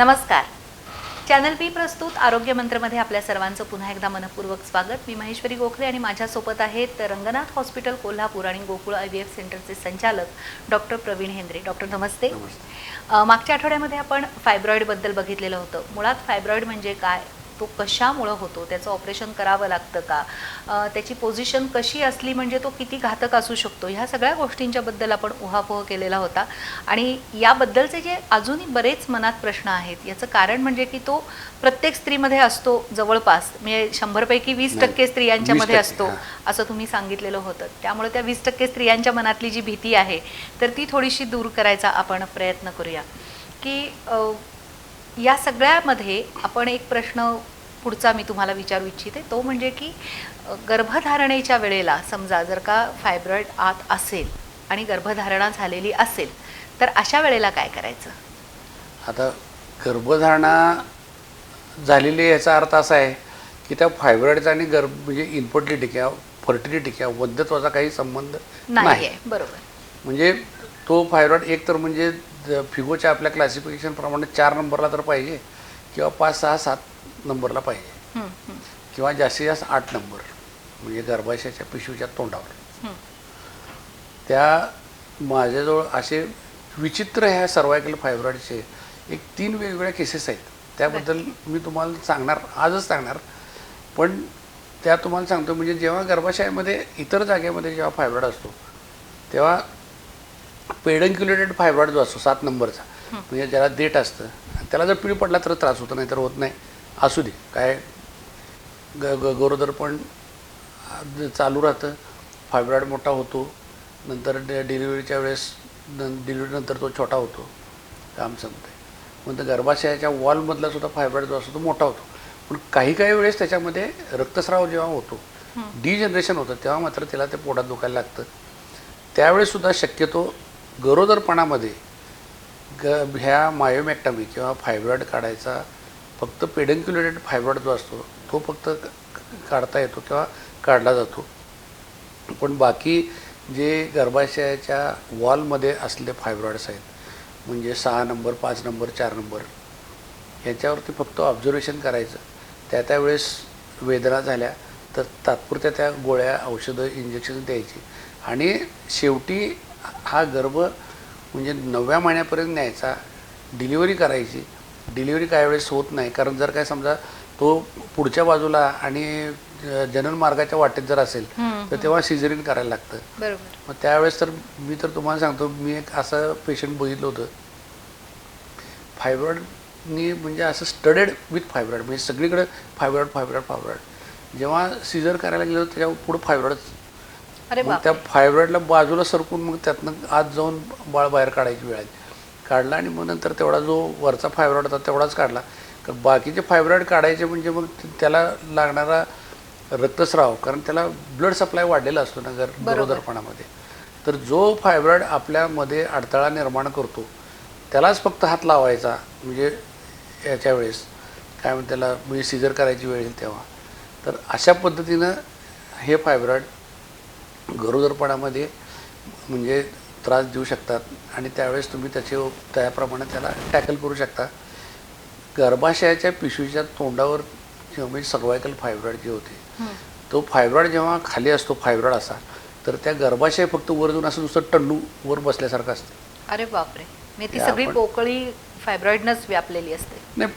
नमस्कार. चॅनल बी प्रस्तुत आरोग्य मंत्रमध्ये आपल्या सर्वांचं पुन्हा एकदा मनपूर्वक स्वागत. मी महेश्वरी गोखले आणि माझ्यासोबत आहेत रंगनाथ हॉस्पिटल कोल्हापूर आणि गोकुळ आय व्ही एफ सेंटरचे संचालक डॉक्टर प्रवीण हेंद्रे. डॉक्टर नमस्ते. मागच्या आठवड्यामध्ये आपण फायब्रॉईडबद्दल बघितलेलं होतं. मुळात फायब्रॉईड म्हणजे काय? तो कशामुळं होतो? त्याचं ऑपरेशन करावं लागतं का? त्याची पोझिशन कशी असली म्हणजे तो किती घातक असू शकतो? ह्या सगळ्या गोष्टींच्याबद्दल आपण उहापोह केलेला होता. आणि याबद्दलचे जे अजूनही बरेच मनात प्रश्न आहेत याचं कारण म्हणजे की तो प्रत्येक स्त्रीमध्ये असतो जवळपास. म्हणजे शंभरपैकी वीस टक्के स्त्रियांच्यामध्ये 20% असतो. असं तुम्ही सांगितलेलं होतं. त्यामुळे त्या वीस टक्के स्त्रियांच्या मनातली जी भीती आहे तर ती थोडीशी दूर करायचा आपण प्रयत्न करूया. की या सगळ्यामध्ये आपण एक प्रश्न पुढचा मी तुम्हाला विचारू इच्छिते. तो म्हणजे की गर्भधारणेच्या वेळेला समजा जर का फायब्रॉईड आत असेल आणि गर्भधारणा झालेली असेल तर अशा वेळेला काय करायचं? आता गर्भधारणा झालेली याचा अर्थ असा आहे की त्या फायब्रॉइडचा आणि गर्भ म्हणजे इन्फर्टिलिटी किंवा फर्टिलिटी किंवा वंध्यत्वाचा काही संबंध नाही. आहे बरोबर. म्हणजे तो फायब्रॉइड एक तर म्हणजे फिगोच्या आपल्या क्लासिफिकेशनप्रमाणे चार नंबरला तर पाहिजे किंवा पाच सहा सात नंबरला पाहिजे. किंवा जास्तीत जास्त आठ नंबर म्हणजे गर्भाशयाच्या पिशवीच्या तोंडावर. हं. त्या माझ्याजवळ असे विचित्र ह्या सर्वायकल फायब्रॉइडचे एक तीन वेगवेगळ्या केसेस आहेत. त्याबद्दल मी तुम्हाला सांगणार आजच सांगणार. पण त्या तुम्हाला सांगतो म्हणजे जेव्हा गर्भाशयामध्ये इतर जागेमध्ये जेव्हा फायब्रॉइड असतो तेव्हा पेडंक्युलेटेड फायब्रॉइड जो असतो सात नंबरचा म्हणजे ज्याला देठ असतं त्याला जर पिळी पडला तर त्रास होतो नाही तर होत नाही. असू दे काय ग ग गरोदर पण चालू राहतं. फायब्रॉइड मोठा होतो नंतर डे डिलिव्हरीच्या वेळेस डिलिव्हरीनंतर तो छोटा होतो काम संपते मग तर गर्भाशयाच्या वॉलमधला सुद्धा फायब्रॉइड जो असतो तो मोठा होतो. पण काही काही वेळेस त्याच्यामध्ये रक्तस्राव जेव्हा होतो डिजनरेशन होतं तेव्हा मात्र त्याला ते पोटात दुखायला लागतं. त्यावेळेस सुद्धा शक्यतो गरोदरपणामध्ये ग ह्या मायोमॅक्टमी किंवा फायब्रॉइड काढायचा फक्त पेडंक्युलेटेड फायब्रॉइड जो असतो तो फक्त काढता येतो किंवा काढला जातो. पण बाकी जे गर्भाशयाच्या वॉलमध्ये असलेले फायब्रॉइड्स आहेत म्हणजे सहा नंबर पाच नंबर चार नंबर ह्याच्यावरती फक्त ऑब्झर्वेशन करायचं. त्या त्यावेळेस वेदना झाल्या तर तात्पुरत्या त्या गोळ्या औषधं इंजेक्शन द्यायची. आणि शेवटी हा गर्भ म्हणजे नवव्या महिन्यापर्यंत न्यायचा डिलिव्हरी करायची. डिलिव्हरी काही वेळेस होत नाही. कारण जर काय समजा तो पुढच्या बाजूला आणि जनन मार्गाच्या वाटेत जर असेल तर तेव्हा सिझरिन करायला लागतं. मग त्यावेळेस तर मी तर तुम्हाला सांगतो मी एक असं पेशंट बघितलं होतं. फायब्रॉइडनी म्हणजे असं स्टडेड विथ फायब्रॉइड म्हणजे सगळीकडे फायब्रॉइड फायब्रॉइड फायब्रॉइड जेव्हा सिझर करायला गेलो त्याच्या पुढं फायब्रॉइडच अरे मग त्या फायब्रॉइडला बाजूला सरकून मग त्यातनं आत जाऊन बाळ बाहेर काढायची वेळ आली. काढला आणि मग नंतर तेवढा जो वरचा फायब्रॉइड होता तेवढाच काढला. कारण बाकीचे फायब्रॉइड काढायचे म्हणजे मग त्याला लागणारा रक्तस्राव कारण त्याला ब्लड सप्लाय वाढलेला असतो ना बरोबर. गरोदरपणामध्ये. तर जो फायब्रॉइड आपल्यामध्ये अडथळा निर्माण करतो त्यालाच फक्त हात लावायचा म्हणजे याच्या वेळेस. काय म्हणते त्याला म्हणजे सिजर करायची वेळ येईल तेव्हा. तर अशा पद्धतीनं हे फायब्रॉइड गरोदरपणामध्ये म्हणजे त्रास देऊ शकतात आणि त्यावेळेस तुम्ही त्याचे त्याप्रमाणे त्याला टॅकल करू शकता. गर्भाशयाच्या पिशवीच्या तोंडावर किंवा म्हणजे सर्वायकल फायब्रॉइड जे होते. तो फायब्रॉइड जेव्हा खाली असतो फायब्रॉइड असा तर त्या गर्भाशय फक्त वर जाऊन असं नुसतं टन्नू वर बसल्यासारखं असतं. अरे बापरे! म्हणजे ती सगळी पोकळी फायब्रॉइडनच व्यापलेली असते. नाही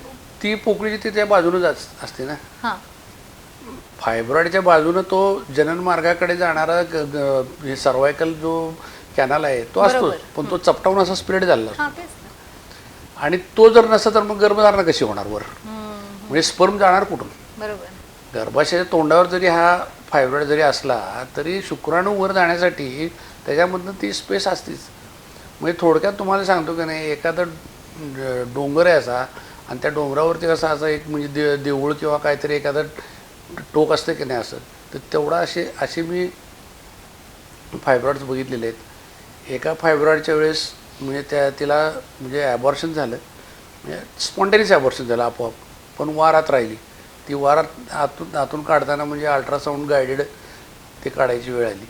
ती पोकळी ती त्या बाजूनच अस- असते ना. फायब्रॉइडच्या बाजूनं तो जनन मार्गाकडे जाणारा सर्वायकल जो कॅनल आहे तो असतो. पण तो चपटावून असा स्प्रेड हां ना. आणि तो जर नसता तर मग गर्भधारणा कशी होणार वर? म्हणजे स्पर्म जाणार कुठून? गर्भाशयाच्या तोंडावर जरी हा फायब्रॉइड जरी असला तरी शुक्राणू वर जाण्यासाठी त्याच्यामधनं ती स्पेस असतीच. म्हणजे थोडक्यात तुम्हाला सांगतो की नाही एखादा डोंगर आहे असा आणि त्या डोंगरावरती असा असा एक म्हणजे दे देऊळ किंवा काहीतरी एखादं टोक असतं की नाही असं तर तेवढा असे असे मी फायब्रॉइड्स बघितलेले आहेत. एका फायब्रॉइडच्या वेळेस म्हणजे त्या तिला म्हणजे ॲबॉर्शन झालं. म्हणजे स्पॉन्टेनियस ॲबॉर्शन झालं आपोआप पण वारात राहिली. ती वारात आतून आतून काढताना म्हणजे अल्ट्रासाऊंड गायडेड ते काढायची वेळ आली.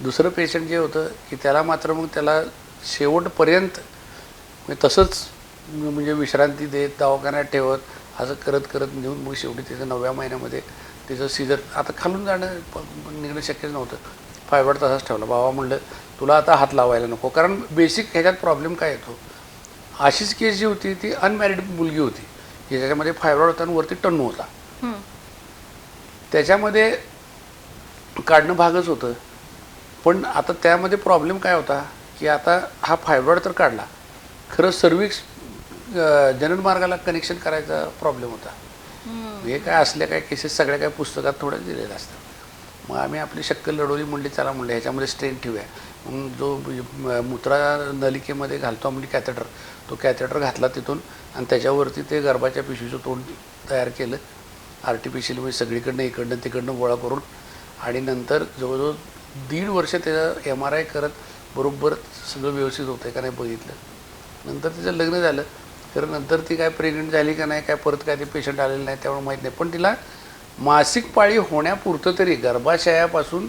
दुसरं पेशंट जे होतं की त्याला मात्र मग त्याला शेवटपर्यंत म्हणजे तसंच म्हणजे विश्रांती देत दवाखान्यात ठेवत असं करत करत नेऊन मग शेवटी तिचं नवव्या महिन्यामध्ये तिचं सीझर आता खालून जाणं निघणं शक्यच नव्हतं. फायबर तसाच ठेवला. बाबा म्हणलं तुला आता हात लावायला नको. कारण बेसिक ह्याच्यात प्रॉब्लेम काय येतो? अशीच केस जी होती ती अनमॅरिड मुलगी होती. की ज्याच्यामध्ये फायब्रॉइड होता आणि वरती टन्नू होता. त्याच्यामध्ये काढणं भागच होतं. पण आता त्यामध्ये प्रॉब्लेम काय होता? की आता हा फायब्रॉइड तर काढला. खरं सर्विक्स जननमार्गाला कनेक्शन करायचा प्रॉब्लेम होता. हं. काय असल्या काय केसेस सगळ्या काय पुस्तकात थोडं दिलेलं असतं. मग आम्ही आपली शक्कल लढवली म्हणली चला म्हणलं ह्याच्यामध्ये स्ट्रेन ठेवूया. मग जो मूत्रा नलिकेमध्ये घालतो म्हणजे कॅथेटर तो कॅथेटर घातला तिथून आणि त्याच्यावरती ते गर्भाच्या पिशवीचं तोंड तयार केलं आर्टिफिशियल म्हणजे सगळीकडनं इकडनं तिकडनं गोळा करून आणि नंतर जवळजवळ दीड वर्ष त्याचं एम आर आय करत बरोबर सगळं व्यवस्थित होतं आहे का नाही बघितलं. नंतर तिचं लग्न झालं. तर नंतर ती काय प्रेग्नेंट झाली का नाही काय परत काय ते पेशंट आलेलं नाही त्यामुळे माहीत नाही. पण तिला मासिक पाळी होण्यापुरतं तरी गर्भाशयापासून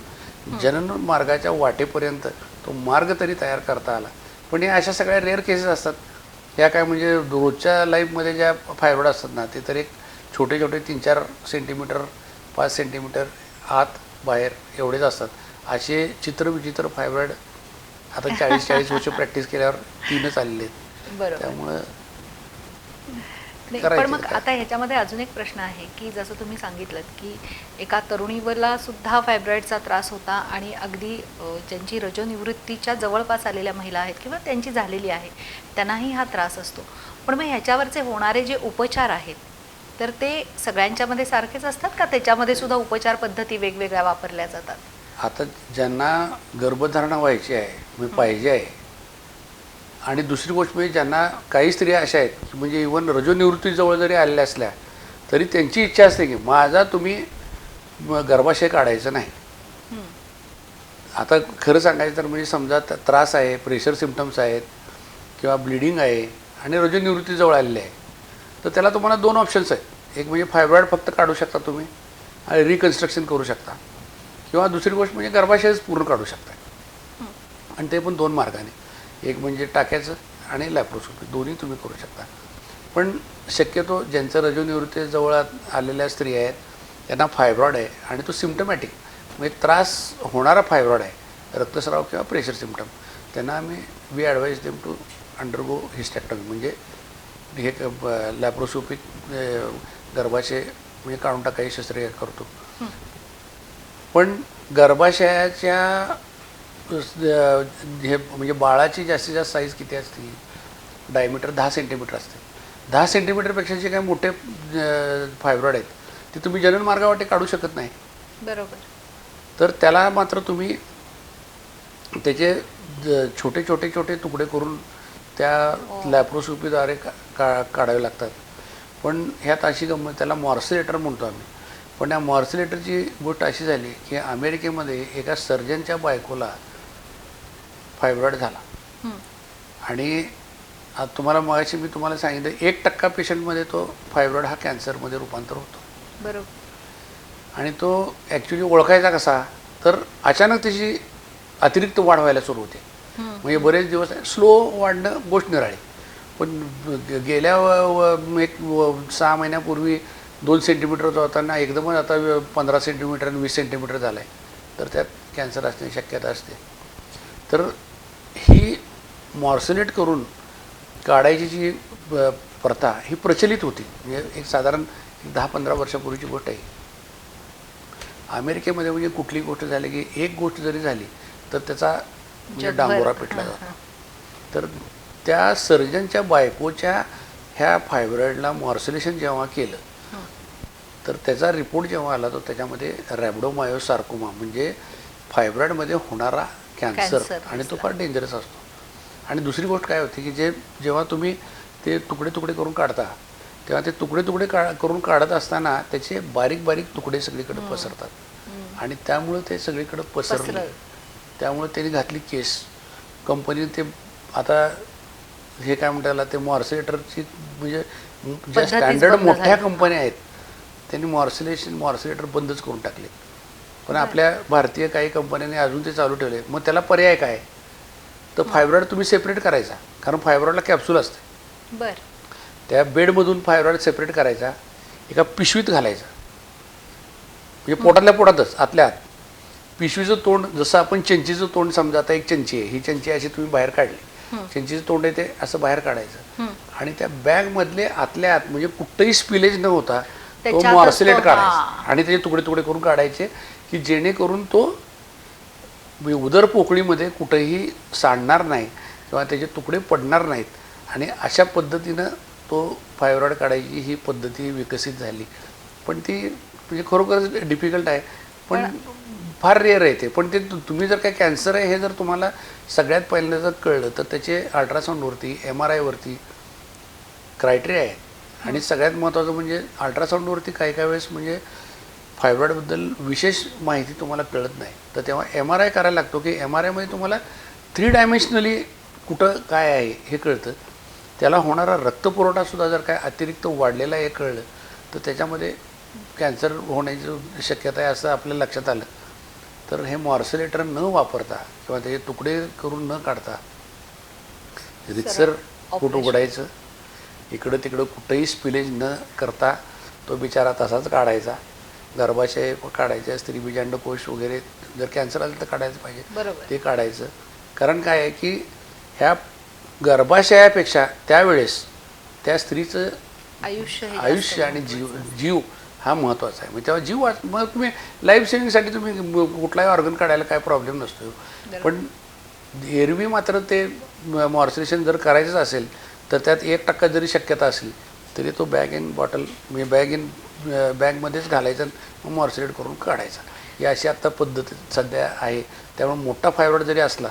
जनन मार्गाच्या वाटेपर्यंत तो मार्ग तरी तयार करता आला. पण या अशा सगळ्या रेअर केसेस असतात. ह्या काय म्हणजे रोजच्या लाईफमध्ये ज्या फायब्रॉइड असतात ना ते तर एक छोटे छोटे तीन चार सेंटीमीटर पाच सेंटीमीटर आत बाहेर एवढेच असतात. असे चित्रविचित्र फायब्रॉइड आता चाळीस चाळीस वर्ष प्रॅक्टिस केल्यावर तीनच आलेले आहेत. त्यामुळं नाही, पण मग? आता ह्याच्यामध्ये अजून एक प्रश्न आहे की जसं तुम्ही सांगितलं की एका तरुणीवरला सुद्धा फायब्रॉइडचा त्रास होता आणि अगदी ज्यांची रजोनिवृत्तीच्या जवळपास आलेल्या महिला आहेत किंवा त्यांची झालेली आहे त्यांनाही हा त्रास असतो. पण मग ह्याच्यावरचे होणारे जे उपचार आहेत तर ते सगळ्यांच्यामध्ये सारखेच असतात का त्याच्यामध्ये सुद्धा उपचार पद्धती वेगवेगळ्या वापरल्या जातात? आता ज्यांना गर्भधारणा व्हायची आहे पाहिजे आहे आणि दुसरी गोष्ट म्हणजे ज्यांना काही स्त्रिया अशा आहेत की म्हणजे इवन रजोनिवृत्तीजवळ जरी आलेल्या असल्या तरी त्यांची इच्छा असते की माझा तुम्ही गर्भाशय काढायचं नाही. आता खरं सांगायचं तर म्हणजे समजा त्रास आहे प्रेशर सिमटम्स आहेत किंवा ब्लिडिंग आहे आणि रजोनिवृत्तीजवळ आलेले आहे तर त्याला तुम्हाला दोन ऑप्शन्स आहेत. एक म्हणजे फायब्रॉइड फक्त काढू शकता तुम्ही आणि रिकन्स्ट्रक्शन करू शकता. किंवा दुसरी गोष्ट म्हणजे गर्भाशयच पूर्ण काढू शकता. आणि ते पण दोन मार्गाने. एक म्हणजे टाक्याचं आणि लॅप्रोस्कोपी दोन्ही तुम्ही करू शकता. पण शक्यतो ज्यांचं रजोनिवृत्तीजवळ आ- आलेल्या स्त्रिया आहेत त्यांना फायब्रॉइड आहे आणि तो सिम्टमॅटिक म्हणजे त्रास होणारा फायब्रॉइड आहे रक्तस्राव किंवा प्रेशर सिम्टम त्यांना आम्ही we advise them to undergo hysterectomy म्हणजे हे लॅप्रोस्कोपिक गर्भाशय म्हणजे काढून टाकायची शस्त्रक्रिया करतो. पण गर्भाशयाच्या हे म्हणजे बाळाची जास्तीत जास्त साईज किती असते? डायमीटर दहा सेंटीमीटर असते. दहा सेंटीमीटरपेक्षा जे काही मोठे फायब्रॉइड आहेत ते तुम्ही जनन मार्गावाटे काढू शकत नाही. बरोबर. तर त्याला मात्र तुम्ही त्याचे ज- छोटे छोटे छोटे तुकडे करून त्या लॅप्रोस्कोपीद्वारे का का काढावे लागतात. पण ह्यात अशी गंमत त्याला मॉर्सिलेटर म्हणतो आम्ही. पण या मॉर्सिलेटरची गोष्ट अशी झाली की अमेरिकेमध्ये एका सर्जनच्या बायकोला फायब्रॉइड झाला. आणि तुम्हाला मगाशी मी तुम्हाला सांगितलं एक टक्का पेशंटमध्ये तो फायब्रॉइड हा कॅन्सरमध्ये रूपांतर होतो. बरोबर. आणि तो ॲक्च्युली ओळखायचा कसा तर अचानक त्याची अतिरिक्त वाढ व्हायला सुरू होते. म्हणजे बरेच दिवस स्लो वाढणं गोष्ट निराळी. पण गेल्या एक सहा महिन्यापूर्वी दोन सेंटीमीटरचा होताना एकदमच आता पंधरा सेंटीमीटर आणि वीस सेंटीमीटर झाला आहे तर त्यात कॅन्सर असण्याची शक्यता असते. तर ही मॉर्सलेट करून काढायची जी प्रथा ही प्रचलित होती म्हणजे एक साधारण दहा पंधरा वर्षापूर्वीची गोष्ट आहे अमेरिकेमध्ये म्हणजे कुठली गोष्ट झाली की एक गोष्ट जरी झाली तर त्याचा म्हणजे. डांबोरा पिटला जातो तर त्या सर्जनच्या बायकोच्या ह्या फायब्रॉइडला मॉर्सलेशन जेव्हा केलं. तर त्याचा रिपोर्ट जेव्हा आला तो त्याच्यामध्ये रॅबडोमायोसार्कोमा म्हणजे फायब्रॉइडमध्ये होणारा कॅन्सर आणि तो. फार डेंजरस असतो आणि दुसरी गोष्ट काय होती की जे जेव्हा तुम्ही ते तुकडे तुकडे करून काढता तेव्हा ते तुकडे तुकडे का करून काढत असताना त्याचे बारीक बारीक तुकडे सगळीकडे पसरतात. आणि त्यामुळं ते सगळीकडे पसरले. त्यामुळे त्यांनी घातली केस कंपनीने ते आता हे काय म्हणता येईल ते मॉर्सिलेटरची म्हणजे ज्या स्टँडर्ड मोठ्या. कंपन्या आहेत त्यांनी मॉर्सिलेशन मॉर्सिलेटर बंदच करून टाकले पण आपल्या भारतीय काही कंपन्यांनी अजून ते चालू ठेवले. मग त्याला पर्याय काय? तर फायब्रॉइड तुम्ही सेपरेट करायचा. कारण फायब्रॉइडला कॅप्सूल असते. बर. त्या बेडमधून फायब्रॉइड सेपरेट करायचा. एका पिशवीत घालायचा. म्हणजे पोटातल्या पोटातच आतल्या आत. पिशवीचं तोंड जसं आपण चंचीचं तोंड समजा आता एक चंची आहे. ही चंची अशी तुम्ही बाहेर काढली. चंचीचं तोंड आहे ते असं बाहेर काढायचं. आणि त्या बॅगमधले आतल्या आत म्हणजे कुठंही स्पिलेज न होता तो मॉर्सिलेट काढायचा. आणि त्याचे तुकडे तुकडे करून काढायचे. की जेणेकरून तो उदर पोकळीमध्ये कुठेही सांडणार नाही किंवा त्याचे तुकडे पडणार नाहीत. आणि अशा पद्धतीनं तो फायब्रॉइड काढायची ही पद्धती विकसित झाली. पण ती म्हणजे खरोखरच डिफिकल्ट आहे. पण फार रेअर आहे ते. पण ते तुम्ही जर काय कॅन्सर आहे हे जर तुम्हाला सगळ्यात पहिल्यांदा जर कळलं तर त्याचे अल्ट्रासाऊंडवरती एम आर आयवरती क्रायटेरिया आहे. आणि सगळ्यात महत्त्वाचं म्हणजे अल्ट्रासाऊंडवरती काही काही वेळेस म्हणजे फायब्रॉइडबद्दल विशेष माहिती तुम्हाला कळत नाही. तर तेव्हा एम आर आय करायला लागतो की एम आर आयमध्ये तुम्हाला थ्री डायमेन्शनली कुठं काय आहे हे कळतं. त्याला होणारा रक्तपुरवठासुद्धा जर काय अतिरिक्त वाढलेला आहे हे कळलं तर त्याच्यामध्ये कॅन्सर होण्याची शक्यता आहे असं आपल्या लक्षात आलं. तर हे मॉर्सिलेटर न वापरता किंवा त्याचे तुकडे करून न काढता रितसर फूट उघडायचं इकडं तिकडं कुठंही स्पिलेज न करता तो बिचारा तसाच काढायचा. गर्भाशय काढायचे स्त्रीबीजांडकोश वगैरे जर कॅन्सर आलं तर काढायचं पाहिजे. बरोबर. ते काढायचं. कारण काय आहे की ह्या गर्भाशयापेक्षा त्यावेळेस त्या स्त्रीचं आयुष्य आयुष्य आणि जीव जीव हा महत्त्वाचा आहे. मग तेव्हा जीव वाच मग तुम्ही लाईफ सेविंगसाठी तुम्ही कुठलाही ऑर्गन काढायला काय प्रॉब्लेम नसतो. पण एरवी मात्र ते मॉर्सरेशन जर करायचंच असेल तर त्यात एक टक्का जरी शक्यता असली तरी तो बॅग इन बॉटल म्हणजे बॅग इन बँकमध्येच घालायचं मग मॉर्सरेट करून काढायचा. ही अशी आत्ता पद्धती सध्या आहे. त्यामुळे मोठा फायब्रॉइड जरी असला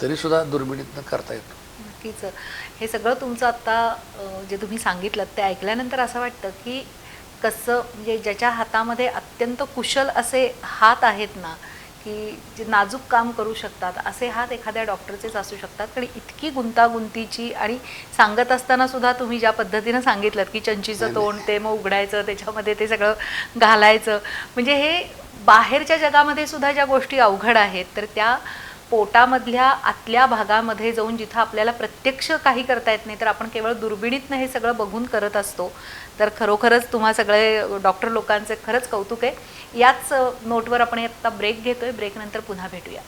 तरीसुद्धा दुर्मिणीतनं करता येतो. नक्कीच. हे सगळं तुमचं आत्ता जे तुम्ही सांगितलं ते ऐकल्यानंतर असं वाटतं की कसं म्हणजे ज्याच्या हातामध्ये अत्यंत कुशल असे हात आहेत ना की जे नाजूक काम करू शकतात असे हात एखाद्या डॉक्टरचेच असू शकतात. कारण इतकी गुंतागुंतीची आणि सांगत असताना सुद्धा तुम्ही ज्या पद्धतीनं सांगितलं की चंचीचं तोंड ते मग उघडायचं त्याच्यामध्ये ते सगळं घालायचं. म्हणजे हे बाहेरच्या जगामध्ये सुद्धा ज्या गोष्टी अवघड आहेत तर त्या पोटामधल्या आतल्या भागामध्ये जाऊन जिथं आपल्याला प्रत्यक्ष काही करता येत नाही तर आपण केवळ दुर्बिणीतनं हे सगळं बघून करत असतो. तर खरोखरच तुम्हा सगळे डॉक्टर लोकांचे खरंच कौतुक आहे. याच नोटवर आपण आता ब्रेक घेतोय. ब्रेकनंतर पुन्हा भेटूया.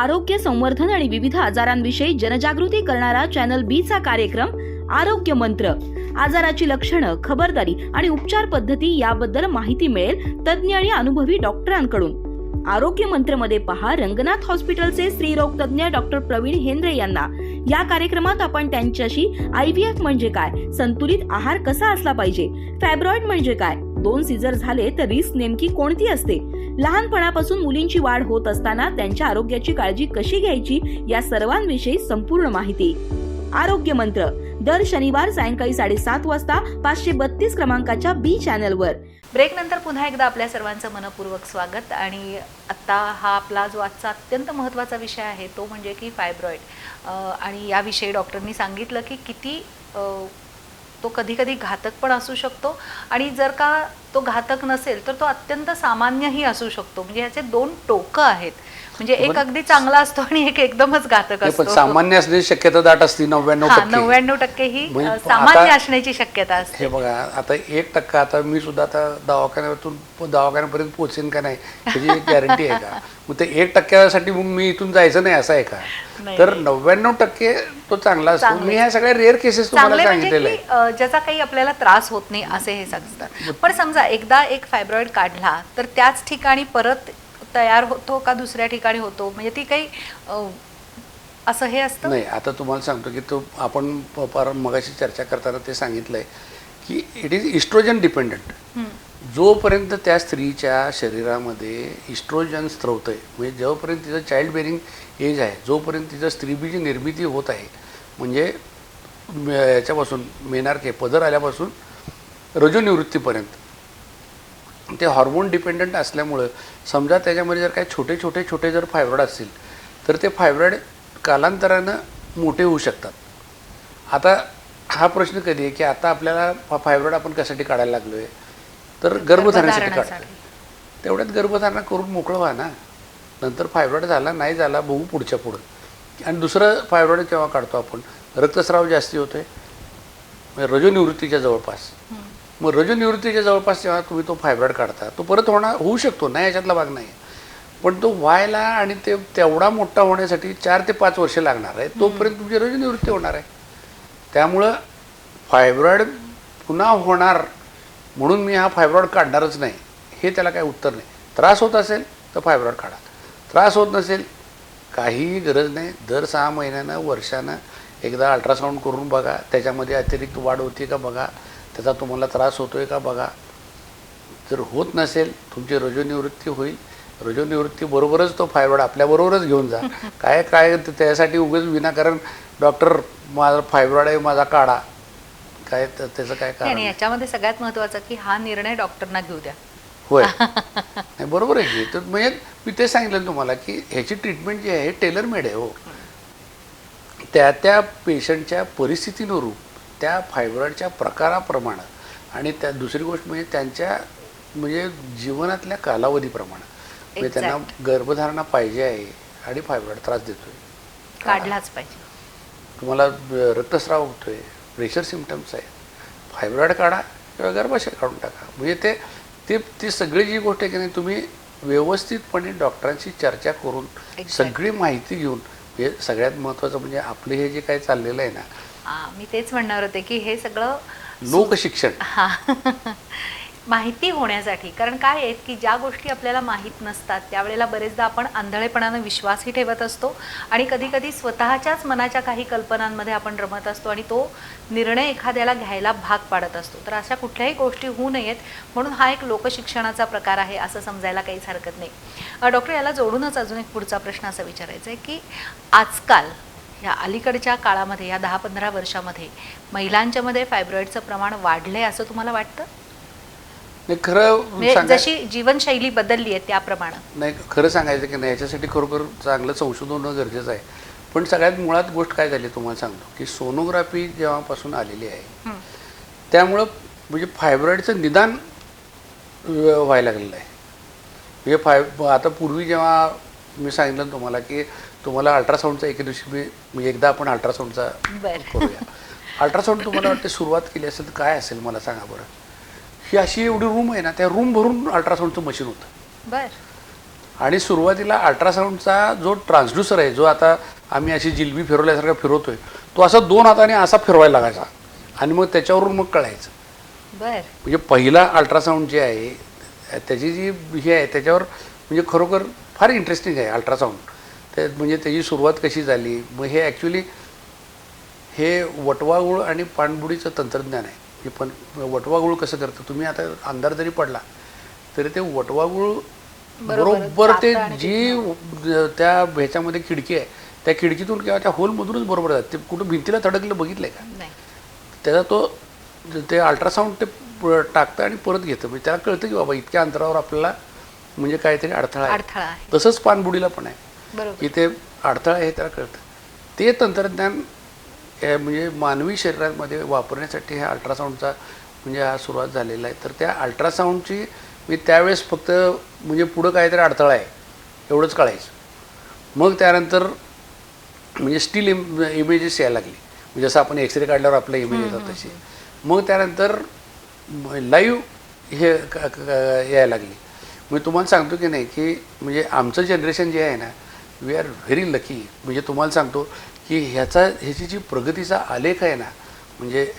आरोग्य संवर्धन आणि विविध आजारांविषयी जनजागृती करणारा चॅनल बी चा कार्यक्रम आरोग्य मंत्र. आजाराची लक्षणं खबरदारी आणि उपचार पद्धती याबद्दल माहिती मिळेल तज्ज्ञ आणि अनुभवी डॉक्टरांकडून. आरोग्य मंत्रमध्ये पहा रंगनाथ हॉस्पिटलचे स्त्रीरोग तज्ज्ञ डॉक्टर प्रवीण हेंद्रे यांना. या कार्यक्रमात आपण त्यांच्याशी आय व्ही एफ म्हणजे काय संतुलित आहार कसा असला पाहिजे फॅब्रॉइड म्हणजे काय दोन सीझर झाले तर रिस्क नेमकी कोणती असते? लहानपणापासून मुलींची वाढ होत असताना त्यांच्या आरोग्याची काळजी कशी घ्यायची या सर्वांविषयी संपूर्ण माहिती. आरोग्य मंत्र दर शनिवार सायंकाळी साडेसात वाजता पाचशे बत्तीस क्रमांकाच्या बी चॅनलवर. ब्रेकनंतर पुन्हा एकदा आपल्या सर्वांचं मनपूर्वक स्वागत. आणि आत्ता हा आपला जो आजचा अत्यंत महत्त्वाचा विषय आहे तो म्हणजे की फायब्रॉइड आणि याविषयी डॉक्टरनी सांगितलं की किती तो कधीकधी घातक पण असू शकतो. आणि जर का तो घातक नसेल तर तो अत्यंत सामान्यही असू शकतो. म्हणजे ह्याचे दोन टोकं आहेत. म्हणजे एक अगदी चांगला असतो आणि एक एकदमच घातक असतो. सामान्य असण्याची शक्यता दाट असते नव्याण्णव हा टक्के. नव्याण्णव टक्के ही म्हणजे सामान्य असण्याची शक्यता असते. हे बघा आता एक टक्का आता मी सुद्धा आता दवाखान्यातून दवाखान्यापर्यंत पोहोचेन का नाही त्याची गॅरंटी आहे का? मग ते एक टक्क्यासाठी मग मी इथून जायचं नाही असं आहे का. तर नव्याण्णव टक्के तो चांगला असतो. मी ह्या सगळ्या रेअर केसेस तुम्हाला म्हणजे सांगितलेले ज्याचा काही आपल्याला त्रास होत नाही असे हे सांगतात. पण समजा एकदा एक फायब्रॉइड काढला तर त्याच ठिकाणी परत तयार होतो का दुसऱ्या ठिकाणी होतो? म्हणजे ती काही असं हे असतं? नाही आता तुम्हाला सांगतो की तो आपण पर मगाशी चर्चा करताना ते सांगितलंय की इट इज इस्ट्रोजन डिपेंडंट. जोपर्यंत त्या स्त्रीच्या शरीरामध्ये इस्ट्रोजन स्त्रवतंय म्हणजे जोपर्यंत तिचं चाइल्ड बेरिंग एज आहे जोपर्यंत तिचं स्त्रीबीजी निर्मिती होत आहे म्हणजे याच्यापासून मेनारके पदर आल्यापासून रजोनिवृत्तीपर्यंत ते हॉर्मोन डिपेंडंट असल्यामुळं समजा त्याच्यामध्ये जर काही छोटे छोटे छोटे जर फायब्रॉइड असतील तर ते फायब्रॉइड कालांतरानं मोठे होऊ शकतात. आता हा प्रश्न कधी आहे की आता आपल्याला फायब्रॉइड आपण कशासाठी काढायला लागलो आहे तर गर्भधारणेसाठी काढतो. तेवढ्यात गर्भधारणा करून मोकळं व्हा ना. नंतर फायब्रॉइड झाला नाही झाला बघू पुढच्या पुढं. आणि दुसरं फायब्रॉइड केव्हा काढतो आपण रक्तस्राव जास्ती होतोय. म्हणजे रजोनिवृत्तीच्या जवळपास. मग रजनिवृत्तीच्या जवळपास जेव्हा तुम्ही तो फायब्रॉइड काढता तो परत होणार होऊ शकतो नाही याच्यातला भाग नाही. पण तो व्हायला आणि ते तेवढा मोठा होण्यासाठी चार ते पाच वर्ष लागणार आहे. तोपर्यंत तुमची रजनिवृत्ती होणार आहे. त्यामुळं फायब्रॉइड पुन्हा होणार म्हणून मी हा फायब्रॉइड काढणारच नाही. हे त्याला काही उत्तर नाही. त्रास होत असेल तर फायब्रॉइड काढा. त्रास होत नसेल काहीही गरज नाही. दर सहा महिन्यानं वर्षानं एकदा अल्ट्रासाऊंड करून बघा. त्याच्यामध्ये अतिरिक्त वाढ होती का बघा. त्याचा तुम्हाला त्रास होतोय का बघा. जर होत नसेल तुमची रजोनिवृत्ती होईल. रजोनिवृत्तीबरोबरच तो फायब्रॉइड आपल्याबरोबरच घेऊन जा. काय काय त्यासाठी उगाच विनाकारण डॉक्टर माझा फायब्रॉइड आहे माझा काढा. काय त- त्याचं काय कारण. याच्यामध्ये सगळ्यात महत्वाचं की हा निर्णय डॉक्टरना घेऊ द्या. होय. नाही बरोबर आहे तर म्हणजे मी ते सांगितलं तुम्हाला की ह्याची ट्रीटमेंट जी आहे टेलर मेड आहे हो. त्या त्या पेशंटच्या परिस्थितीनुरूप त्या फायब्रॉइडच्या प्रकाराप्रमाणे आणि त्या दुसरी गोष्ट म्हणजे त्यांच्या म्हणजे जीवनातल्या कालावधीप्रमाणे. म्हणजे त्यांना गर्भधारणा पाहिजे आहे आणि फायब्रॉइड त्रास देतोय. काढलाच पाहिजे. तुम्हाला रक्तस्राव होतोय प्रेशर सिमटम्स आहे फायब्रॉइड काढा किंवा गर्भाशय काढून टाका. म्हणजे ते ते ती सगळी जी गोष्ट आहे की नाही तुम्ही व्यवस्थितपणे डॉक्टरांशी चर्चा करून. सगळी माहिती घेऊन हे सगळ्यात महत्त्वाचं म्हणजे आपलं हे जे काही चाललेलं आहे ना मी तेच म्हणणार होते की हे सगळं लोकशिक्षण. हा. माहिती होण्यासाठी कारण काय आहे की ज्या गोष्टी आपल्याला माहीत नसतात त्यावेळेला बरेचदा आपण आंधळेपणानं विश्वासही ठेवत असतो आणि कधी कधी स्वतःच्याच मनाच्या काही कल्पनांमध्ये आपण रमत असतो आणि तो निर्णय एखाद्याला घ्यायला भाग पाडत असतो. तर अशा कुठल्याही गोष्टी होऊ नयेत म्हणून हा एक लोकशिक्षणाचा प्रकार आहे असं समजायला काहीच हरकत नाही. डॉक्टर याला जोडूनच अजून एक पुढचा प्रश्न असा विचारायचा आहे की आजकाल या अलीकडच्या काळामध्ये या दहा पंधरा वर्षामध्ये महिलांच्यामध्ये फायब्रॉईडचं प्रमाण वाढलंय असं तुम्हाला वाटतं? नाही खरं म्हणजे जशी जीवनशैली बदलली आहे त्याप्रमाणे. नाही खरं सांगायचं की नाही याच्यासाठी खरोखर चांगलं संशोधन होणं गरजेचं आहे. पण सगळ्यात मुळात गोष्ट काय झाली तुम्हाला सांगतो की सोनोग्राफी जेव्हापासून आलेली आहे. त्यामुळं म्हणजे फायब्रॉईडचं निदान व्हायला लागलेलं आहे. म्हणजे फाय आता पूर्वी जेव्हा मी सांगितलं तुम्हाला की तुम्हाला अल्ट्रासाऊंडचा एके दिवशी मी म्हणजे एकदा आपण अल्ट्रासाऊंडचा करूया. अल्ट्रासाऊंड तुम्हाला वाटते सुरुवात केली असेल तर काय असेल मला सांगा बरं? ही अशी एवढी रूम आहे ना त्या रूम भरून अल्ट्रासाऊंडचं मशीन होतं. बर. आणि सुरुवातीला अल्ट्रासाऊंडचा जो ट्रान्सड्युसर आहे जो आता आम्ही अशी जिलबी फिरवल्यासारखा फिरवतोय तो असा दोन हाताने असा फिरवायला लागायचा. आणि मग त्याच्यावरून मग कळायचं. बर. म्हणजे पहिला अल्ट्रासाऊंड जे आहे त्याची जी हे आहे त्याच्यावर म्हणजे खरोखर फार इंटरेस्टिंग आहे अल्ट्रासाऊंड. ते म्हणजे त्याची सुरुवात कशी झाली? मग हे ॲक्च्युली हे वटवागुळ आणि पाणबुडीचं तंत्रज्ञान आहे. हे पण वटवागुळ कसं करतं? तुम्ही आता अंधार जरी पडला तरी ते वटवागुळ बरोबर, ते जी त्या ह्याच्यामध्ये खिडकी आहे त्या खिडकीतून किंवा त्या होलमधूनच बरोबर जातं ते कुठं भिंतीला थडकलं बघितलंय का? त्याचा तो ते अल्ट्रासाऊंड ते टाकतं आणि परत घेतं. म्हणजे त्याला कळतं की बाबा इतक्या अंतरावर आपल्याला म्हणजे काहीतरी अडथळा आहे. तसंच पाणबुडीला पण आहे. की ते अडथळा आहे त्याला कळतं. ते तंत्रज्ञान हे म्हणजे मानवी शरीरामध्ये वापरण्यासाठी ह्या अल्ट्रासाऊंडचा म्हणजे हा सुरुवात झालेला आहे. तर त्या अल्ट्रासाऊंडची मी त्यावेळेस फक्त म्हणजे पुढं काहीतरी अडथळा आहे एवढंच कळायचं. मग त्यानंतर म्हणजे स्टील इम इमेजेस यायला लागली. म्हणजे जसं आपण एक्सरे काढल्यावर आपलं इमेज येतात तशी. मग त्यानंतर लाईव्ह हे यायला लागली. मी तुम्हाला सांगतो की नाही की म्हणजे आमचं जनरेशन जे आहे ना वी आर व्हेरी लकी म्हणजे तुम्हाला सांगतो की ह्याचा ह्याची जी प्रगतीचा आलेख आहे ना म्हणजे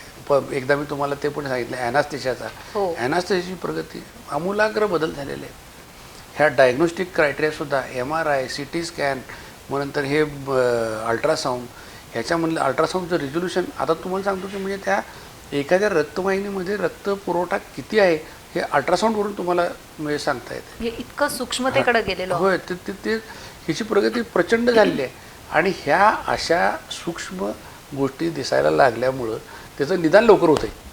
एकदा मी तुम्हाला ते पण सांगितलं ॲनास्तेशाचा हो. ॲनास्तेशाची प्रगती आमूलाग्र बदल झालेले ह्या diagnostic क्रायटेरियासुद्धा M R I C T scan मग नंतर हे अल्ट्रासाऊंड ह्याच्यामधलं अल्ट्रासाऊंडचं रिझोल्युशन आता तुम्हाला सांगतो की म्हणजे त्या एखाद्या रक्तवाहिनीमध्ये रक्त पुरवठा किती आहे हे अल्ट्रासाऊंडवरून तुम्हाला म्हणजे सांगता येते. इतकं सूक्ष्मतेकडे गेलेलो. होय ते ते ते ह्याची प्रगती प्रचंड झालेली आहे. आणि ह्या अशा सूक्ष्म गोष्टी दिसायला लागल्यामुळं त्याचं निदान लवकर होतं आहे.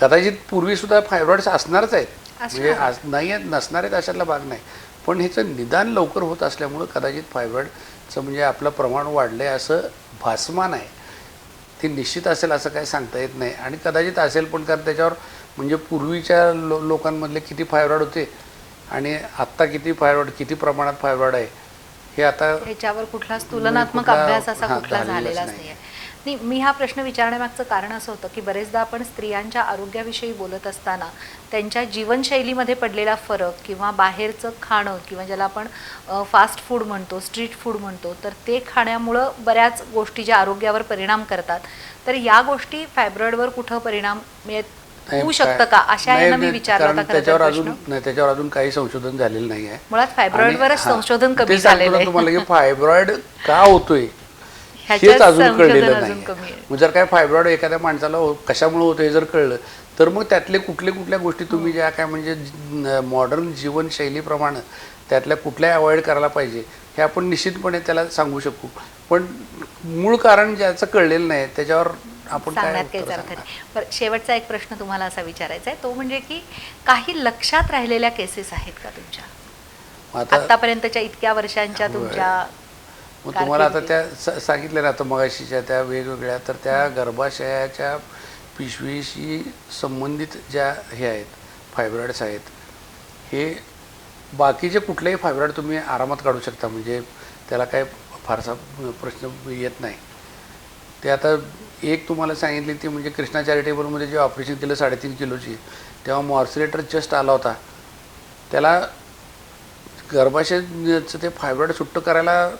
कदाचित पूर्वीसुद्धा फायब्रॉइड्स असणारच आहेत. म्हणजे नाही आहेत नसणार आहेत अशातला भाग नाही. पण ह्याचं निदान लवकर होत असल्यामुळं कदाचित फायब्रॉइडचं म्हणजे आपलं प्रमाण वाढलं आहे असं भासमान आहे. ते निश्चित असेल असं काही सांगता येत नाही. आणि कदाचित असेल पण कारण त्याच्यावर म्हणजे पूर्वीच्या लो लोकांमधले किती फायब्रॉइड होते आणि आत्ता किती फायब्रॉइड किती प्रमाणात फायब्रॉइड आहे. हे आता ह्याच्यावर कुठलाच तुलनात्मक कुठला- अभ्यास असा कुठला झालेलाच नाही. मी हा प्रश्न विचारण्यामागचं कारण असं होतं की बरेचदा आपण स्त्रियांच्या आरोग्याविषयी बोलत असताना त्यांच्या जीवनशैलीमध्ये पडलेला फरक किंवा बाहेरचं खाणं किंवा ज्याला आपण फास्ट फूड म्हणतो स्ट्रीट फूड म्हणतो तर ते खाण्यामुळं बऱ्याच गोष्टी ज्या आरोग्यावर परिणाम करतात तर या गोष्टी फायब्रॉइडवर कुठं परिणाम मिळत होऊ शकतं का? अशा नाही, यांना मी विचारला होता खरं तर त्याच्यावर अजून प्रश्न नाही त्याच्यावर अजून काही संशोधन झालेलं नाही आहे. मुळात आणि- फायब्रॉइडवरच हा, संशोधन ते कमी सांगतो झालेलं ना आहे. तुम्हाला की फायब्रॉइड का होतोय? ह्याच्यात हेच अजून संशोधन कळलेलं अजून नाही कमी आहे. मग जर काय फायब्रॉइड एखाद्या माणसाला हो- कशामुळे होतं हे जर कळलं तर मग त्यातले कुठले कुठल्या गोष्टी तुम्ही ज्या काय म्हणजे मॉडर्न जीवनशैलीप्रमाणे त्यातल्या कुठल्या अवॉइड करायला पाहिजे हे आपण निश्चितपणे त्याला सांगू शकू. पण मूळ कारण ज्याचं कळलेलं नाही त्याच्यावर आपण सांगण्यात काही अर्थ? नाही बरं शेवटचा एक प्रश्न तुम्हाला असा विचारायचा आहे तो म्हणजे की काही लक्षात राहिलेल्या केसेस आहेत का तुमच्या आतापर्यंतच्या इतक्या वर्षांच्या. तुमच्या मग तुम्हाला आता त्या कारकिर्दीत. स- सांगितलं ना आता मगाशीच्या त्या वेगवेगळ्या तर त्या गर्भाशयाच्या पिशवीशी संबंधित ज्या हे आहेत फायब्रॉइड्स आहेत हे बाकीचे कुठलेही फायब्रॉइड तुम्ही आरामात काढू शकता म्हणजे त्याला काय फारसा प्रश्न येत नाही ते आता एक तुम्हाला सांगितली ती म्हणजे कृष्णा चॅरिटेबलमध्ये जे ऑपरेशन केलं साडेतीन किलोची तेव्हा मॉर्सिलेटर जस्ट आला होता. त्याला गर्भाशयाचं ते फायब्रॉइड सुट्ट करायला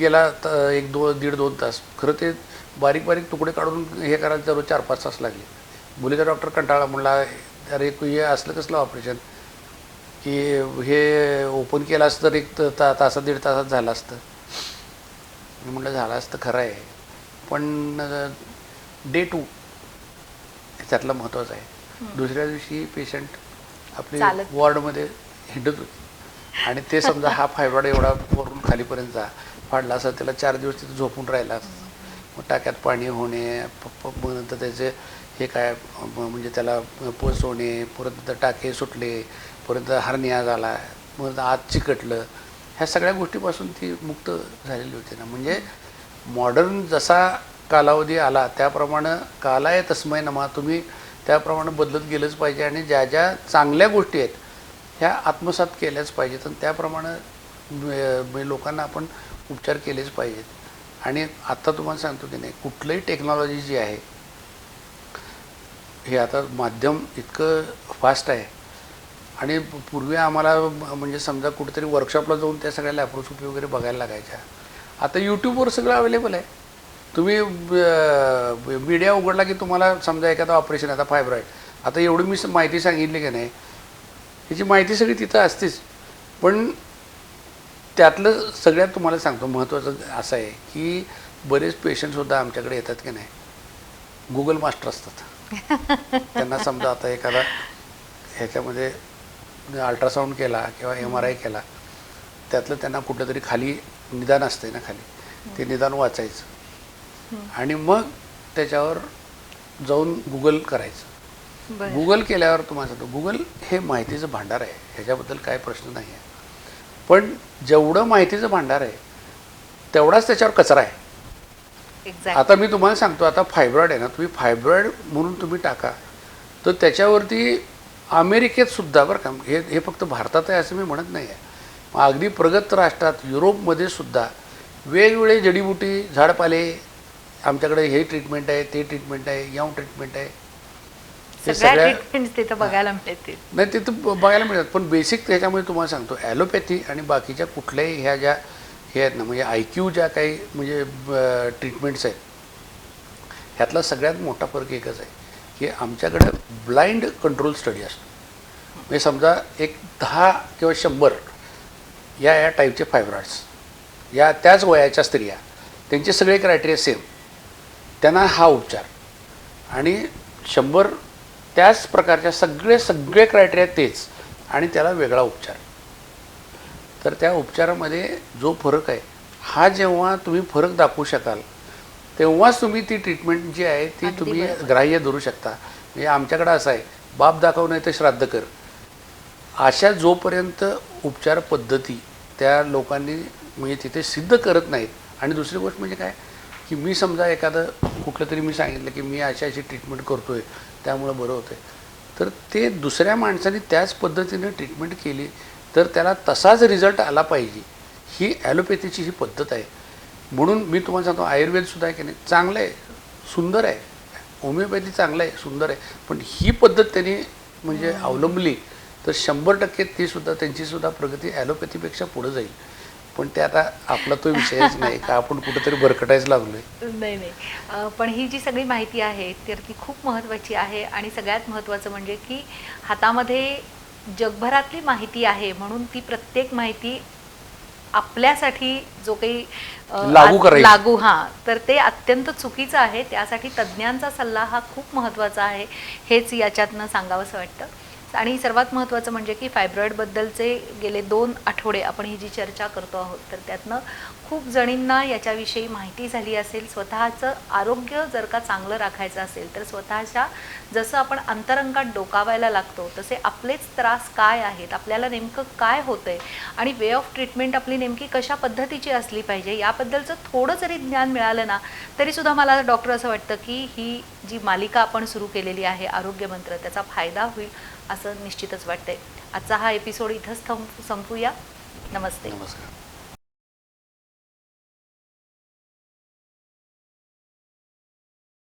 गेला त- एक दो दीड दोन तास. खरं ते बारीक बारीक तुकडे काढून हे करायला तर चार पाच तास लागले. मुलीचा डॉक्टर कंटाळा म्हणला अरे हे असलं कसलं ऑपरेशन की हे ओपन केलं असतं तर एक ता तासात दीड तासात झालं असतं. मी म्हटलं झालं असतं खरं आहे. पण डे टू त्यातला महत्त्वाचा आहे. दुसऱ्या दिवशी पेशंट आपली. वॉर्डमध्ये हिंडत होती. आणि ते समजा हा फायब्रॉइड एवढा वरून खालीपर्यंतचा फाडला असं त्याला चार दिवस तिथे झोपून राहिला मग टाक्यात पाणी होणे मग नंतर त्याचे हे काय म्हणजे त्याला पोस होणे परत टाके सुटले परत हरनिया झाला मग आत चिकटलं. ह्या सगळ्या गोष्टीपासून ती मुक्त झालेली होती ना. म्हणजे मॉडर्न जसा कालावधी आला त्याप्रमाणे कालाय तस्मय नमा. तुम्ही त्याप्रमाणे बदलत गेलंच पाहिजे आणि ज्या ज्या चांगल्या गोष्टी आहेत ह्या आत्मसात केल्याच पाहिजेत आणि त्याप्रमाणे लोकांना आपण उपचार केलेच पाहिजेत. आणि आत्ता तुम्हाला सांगतो की नाही कुठलंही टेक्नॉलॉजी जी आहे हे आता माध्यम इतकं फास्ट आहे. आणि पूर्वी आम्हाला म्हणजे समजा कुठेतरी वर्कशॉपला जाऊन त्या सगळ्या लॅप्रोस्कोपी वगैरे बघायला लागायच्या. आता यूट्यूबवर सगळं अवेलेबल आहे. तुम्ही मीडिया उघडला की तुम्हाला समजा एखादा ऑपरेशन आता फायब्रॉइड आता एवढी मी माहिती सांगितली की नाही ह्याची माहिती सगळी तिथं असतेच. पण त्यातलं सगळ्यात तुम्हाला सांगतो महत्त्वाचं असं आहे की बरेच पेशंटसुद्धा आमच्याकडे येतात की नाही गुगल मास्टर असतात. त्यांना समजा आता एखादा ह्याच्यामध्ये अल्ट्रासाऊंड केला किंवा एम आर आय केला त्यातलं त्यांना कुठलं तरी खाली निदान असतंय ना खाली. ते निदान वाचायचं. आणि मग त्याच्यावर जाऊन गुगल करायचं. गुगल केल्यावर तुम्हाला सांगतो गुगल हे माहितीचं भांडार आहे. ह्याच्याबद्दल काय प्रश्न नाही आहे. पण जेवढं माहितीचं भांडार आहे तेवढाच त्याच्यावर कचरा आहे. एक्झॅक्ट आता मी तुम्हाला सांगतो आता फायब्रॉइड आहे ना तुम्ही फायब्रॉइड म्हणून तुम्ही टाका. तर त्याच्यावरती अमेरिकेत सुद्धा बरं का हे हे फक्त भारतात आहे असं मी म्हणत नाही आहे. अगदी प्रगत राष्ट्रात युरोपमध्ये सुद्धा वेगवेगळे जडीबुटी झाडपाले आमच्याकडे हे ट्रीटमेंट आहे ते ट्रीटमेंट आहे याव ट्रीटमेंट आहे. हे सगळ्या सगळ्या ट्रीटमेंट तिथं बघायला मिळतील. नाही ते तर ब- बघायला मिळतात. पण बेसिक त्याच्यामध्ये तुम्हाला सांगतो ॲलोपॅथी आणि बाकीच्या कुठल्याही ह्या ज्या हे आहेत ना म्हणजे आय क्यू ज्या काही म्हणजे ट्रीटमेंट्स आहेत ह्यातला सगळ्यात मोठा फरक एकच आहे की आमच्याकडे ब्लाइंड कंट्रोल स्टडी असतो. म्हणजे समजा एक दहा किंवा शंभर या या टाईपचे फायब्रॉइड्स या त्याच वयाच्या स्त्रिया त्यांचे सगळे क्रायटेरिया सेम त्यांना हा उपचार आणि शंभर त्याच प्रकारच्या सगळे सगळे क्रायटेरिया तेच. आणि त्याला वेगळा उपचार. तर त्या उपचारामध्ये जो फरक आहे हा जेव्हा तुम्ही फरक दाखवू शकाल तेव्हाच तुम्ही ती ट्रीटमेंट जी आहे ती तुम्ही. ग्राह्य धरू शकता. म्हणजे आमच्याकडे असं आहे बाप दाखव नाही तर श्राद्ध कर. अशा जोपर्यंत उपचार पद्धती त्या लोकांनी म्हणजे तिथे सिद्ध करत नाहीत. आणि दुसरी गोष्ट म्हणजे काय की मी समजा एखादं कुठलं तरी मी सांगितलं की मी अशी अशी ट्रीटमेंट करतो आहे त्यामुळं बरं होतं तर ते दुसऱ्या माणसाने त्याच पद्धतीने ट्रीटमेंट केली तर त्याला तसाच रिझल्ट आला पाहिजे. ही ॲलोपॅथीची ही पद्धत आहे. म्हणून मी तुम्हाला सांगतो आयुर्वेदसुद्धा आहे की नाही चांगलं आहे सुंदर आहे. होमिओपॅथी चांगलं आहे सुंदर आहे. पण ही पद्धत त्यांनी म्हणजे अवलंबली तर शंभर टक्के तीसुद्धा त्यांचीसुद्धा प्रगती ॲलोपॅथीपेक्षा पुढं जाईल. पण ते आता आपला तो विषयच नाही का आपण कुठेतरी भरकटायच लागलोय. नाही नाही. पण ही जी सगळी माहिती आहे तर ती खूप महत्त्वाची आहे आणि सगळ्यात महत्त्वाचं म्हणजे की हातामध्ये जगभरातली माहिती आहे म्हणून ती प्रत्येक माहिती आपल्यासाठी जो काही लागू. लागू हां. तर ते अत्यंत चुकीचं आहे. त्यासाठी तज्ज्ञांचा सल्ला हा खूप महत्त्वाचा आहे. हेच याच्यातनं सांगावंसं वाटतं. आणि सर्वात महत्त्वाचं म्हणजे की फायब्रॉईडबद्दलचे गेले दोन आठवडे आपण ही जी चर्चा करतो आहोत तर त्यातनं खूप जणींना याच्याविषयी माहिती झाली असेल. स्वतःचं आरोग्य जर का चांगलं राखायचं असेल तर स्वतःच्या जसं आपण अंतरंगात डोकावायला लागतो तसे आपलेच त्रास काय आहेत? आपल्याला नेमकं काय होतं आहे आणि वे ऑफ ट्रीटमेंट आपली नेमकी कशा पद्धतीची असली पाहिजे? याबद्दलचं थोडं जरी ज्ञान मिळालं ना तरीसुद्धा मला डॉक्टर असं वाटतं की ही जी मालिका आपण सुरू केलेली आहे आरोग्य मंत्र त्याचा फायदा होईल. असं निश्चितच वाटतंय. आजचा हा एपिसोड इथंच थंप संपूया. नमस्ते. नमस्कार.